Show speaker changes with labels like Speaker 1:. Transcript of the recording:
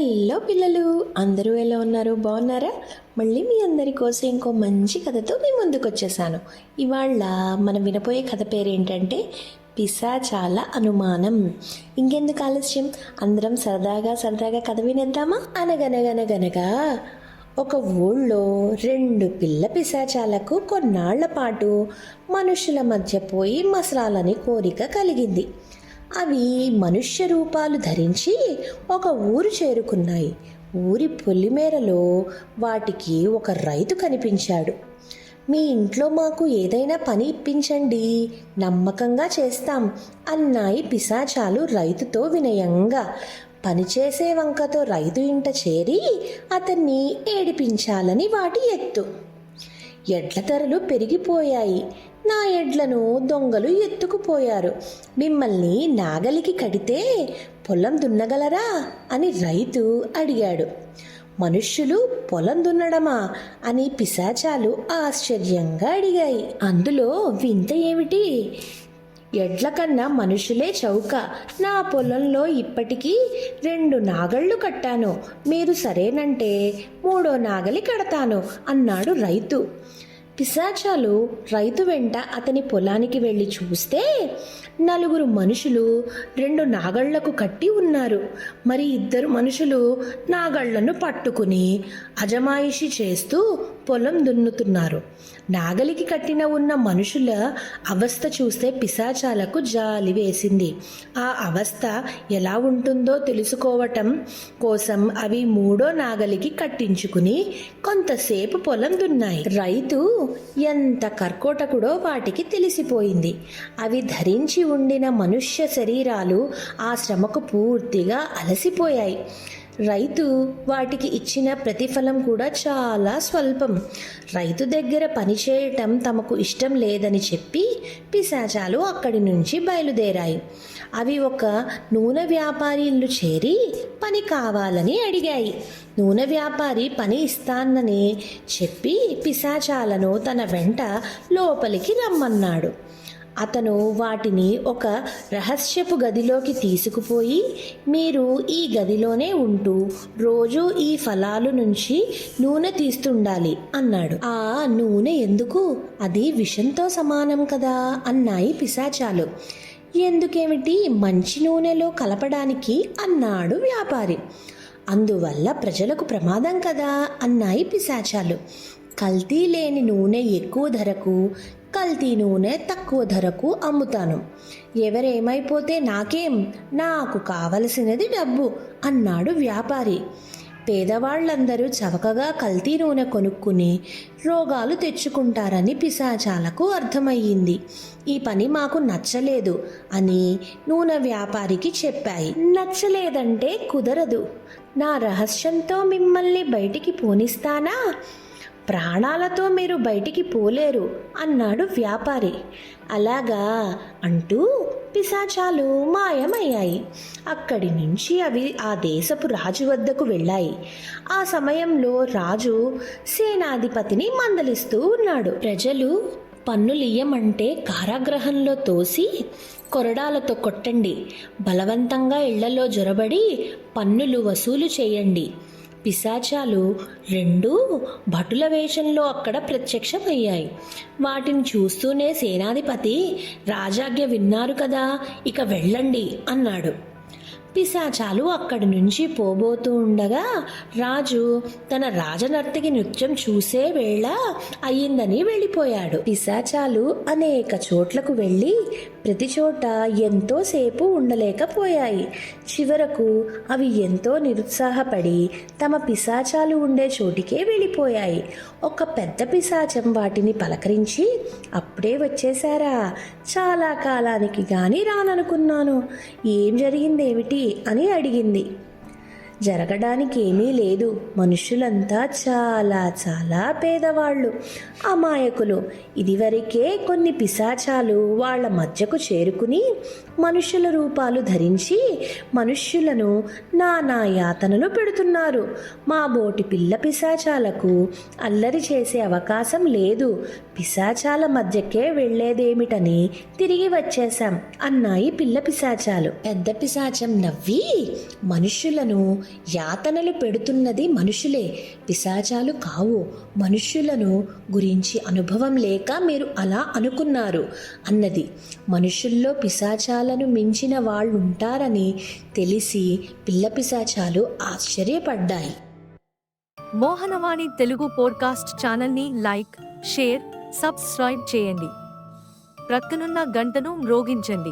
Speaker 1: Hello పిల్లలు అందరూ ఎలా ఉన్నారు? బాగున్నారా? మళ్ళీ మీ అందరి కోసం ఇంకో మంచి కథతో మీ ముందుకు వచ్చేసాను ఇవాళ మనం వినపోయే కథ పేరు ఏంటంటే పిశాచాల అనుమానం. ఇంకెందుకు ఆలస్యం? అందరం సరదాగా సరదాగా కథ వినేద్దామా? అనగనగనగనగా ఒక ఊళ్ళో రెండు పిల్ల పిశాచాలకు కొన్నాళ్ళ పాటు మనుషుల మధ్య పోయి మసలాలని కోరిక కలిగింది. అవి మనుష్య రూపాలు ధరించి ఒక ఊరు చేరుకున్నాయి. ఊరి పొలిమేరలో వాటికి ఒక రైతు కనిపించాడు. మీ ఇంట్లో మాకు ఏదైనా పని ఇప్పించండి నమ్మకంగా చేస్తాం అన్నాయి పిశాచాలు రైతుతో వినయంగా. పనిచేసే వంకతో రైతు ఇంట చేరి అతన్ని ఏడిపించాలని వాటి ఎత్తు. ఎడ్ల ధరలు పెరిగిపోయాయి. నా ఎడ్లను దొంగలు ఎత్తుకుపోయారు. మిమ్మల్ని నాగలికి కడితే పొలం దున్నగలరా? అని రైతు అడిగాడు. మనుష్యులు పొలం దున్నడమా? అని పిశాచాలు ఆశ్చర్యంగా అడిగాయి. అందులో వింత ఏమిటి? ఎడ్ల కన్నా మనుషులే చౌక. నా పొలంలో ఇప్పటికీ రెండు నాగళ్ళు కట్టాను. మీరు సరేనంటే మూడో నాగలి కడతాను అన్నాడు రైతు. పిశాచాలు రైతు వెంట అతని పొలానికి వెళ్ళి చూస్తే నలుగురు మనుషులు రెండు నాగళ్ళకు కట్టి ఉన్నారు. మరి ఇద్దరు మనుషులు నాగళ్ళను పట్టుకుని అజమాయిషి చేస్తూ పొలం దున్నుతున్నారు. నాగలికి కట్టిన ఉన్న మనుషుల అవస్థ చూస్తే పిశాచాలకు జాలి వేసింది. ఆ అవస్థ ఎలా ఉంటుందో తెలుసుకోవటం కోసం అవి మూడో నాగలికి కట్టించుకుని కొంతసేపు పొలం దున్నాయి. రైతు ఎంత కర్కోటకుడో వాటికి తెలిసిపోయింది. అవి ధరించి ఉండిన మనుష్య శరీరాలు ఆ శ్రమకు పూర్తిగా అలసిపోయాయి. రైతు వాటికి ఇచ్చిన ప్రతిఫలం కూడా చాలా స్వల్పం. రైతు దగ్గర పనిచేయటం తమకు ఇష్టం లేదని చెప్పి పిశాచాలు అక్కడి నుంచి బయలుదేరాయి. అవి ఒక నూనె వ్యాపారి ఇల్లు చేరి పని కావాలని అడిగాయి. నూనె వ్యాపారి పని ఇస్తానని చెప్పి పిశాచాలను తన వెంట లోపలికి రమ్మన్నాడు. అతను వాటిని ఒక రహస్యపు గదిలోకి తీసుకుపోయి మీరు ఈ గదిలోనే ఉంటూ రోజు ఈ ఫలాలు నుంచి నూనె తీస్తుండాలి అన్నాడు. ఆ నూనె ఎందుకు? అది విషంతో సమానం కదా అన్నాయి పిశాచాలు. ఎందుకేమిటి? మంచి నూనెలో కలపడానికి అన్నాడు వ్యాపారి. అందువల్ల ప్రజలకు ప్రమాదం కదా అన్నాయి పిశాచాలు. కల్తీ లేని నూనె ఎక్కువ ధరకు కల్తీ నూనె తక్కువ ధరకు అమ్ముతాను. ఎవరేమైపోతే నాకేం? నాకు కావలసినది డబ్బు అన్నాడు వ్యాపారి. పేదవాళ్ళందరూ చవకగా కల్తీ నూనె కొనుక్కుని రోగాలు తెచ్చుకుంటారని పిశాచాలకు అర్థమయ్యింది. ఈ పని మాకు నచ్చలేదు అని నూనె వ్యాపారికి చెప్పాయి. నచ్చలేదంటే కుదరదు. నా రహస్యంతో మిమ్మల్ని బయటికి పోనిస్తానా? ప్రాణాలతో మీరు బయటికి పోలేరు అన్నాడు వ్యాపారి. అలాగా? అంటూ పిశాచాలు మాయమయ్యాయి. అక్కడి నుంచి అవి ఆ దేశపు రాజు వద్దకు వెళ్ళాయి. ఆ సమయంలో రాజు సేనాధిపతిని మందలిస్తూ ఉన్నాడు. ప్రజలు పన్నులియ్యమంటే కారాగ్రహంలో తోసి కొరడాలతో కొట్టండి. బలవంతంగా ఇళ్ళలో జొరబడి పన్నులు వసూలు చేయండి. పిశాచాలు రెండూ భటుల వేషంలో అక్కడ ప్రత్యక్షమయ్యాయి. వాటిని చూస్తూనే సేనాధిపతి రాజాజ్ఞ విన్నారు కదా ఇక వెళ్ళండి అన్నాడు. పిశాచాలు అక్కడి నుంచి పోబోతూ ఉండగా రాజు తన రాజనర్తకి నృత్యం చూసే వేళ అయ్యిందని వెళ్ళిపోయాడు. పిశాచాలు అనేక చోట్లకు వెళ్ళి ప్రతి చోట ఎంతోసేపు ఉండలేకపోయాయి. చివరకు అవి ఎంతో నిరుత్సాహపడి తమ పిశాచాలు ఉండే చోటికే వెళ్ళిపోయాయి. ఒక పెద్ద పిశాచం వాటిని పలకరించి అప్పుడే వచ్చేశారా? చాలా కాలానికి కానీ రాననుకున్నాను. ఏం జరిగిందేమిటి? అని అడిగింది. జరగడానికి ఏమీ లేదు. మనుషులంతా చాలా చాలా పేదవాళ్ళు. అమాయకులు. ఇదివరకే కొన్ని పిశాచాలు వాళ్ళ మధ్యకు చేరుకుని మనుషుల రూపాలు ధరించి మనుష్యులను నానా యాతనలు పెడుతున్నారు. మా బోటి పిల్ల పిశాచాలకు అల్లరి చేసే అవకాశం లేదు. పిశాచాల మధ్యకే వెళ్ళేదేమిటని తిరిగి వచ్చేశాం అన్నాయి పిల్ల పిశాచాలు. పెద్ద పిశాచం నవ్వి మనుష్యులను యాతనలు పెడుతున్నది మనుషులే. పిశాచాలు కావు. మనుష్యులను గురించి అనుభవం లేక మీరు అలా అనుకున్నారు. అన్నది. మనుషుల్లో పిశాచాలను మించిన వాళ్ళు ఉంటారని తెలిసి పిల్ల పిశాచాలు ఆశ్చర్యపడ్డాయి.
Speaker 2: మోహనవాణి తెలుగు పోడ్కాస్ట్ ఛానల్ని లైక్ షేర్ సబ్స్క్రైబ్ చేయండి. ప్రక్కనున్న గంటను మ్రోగించండి.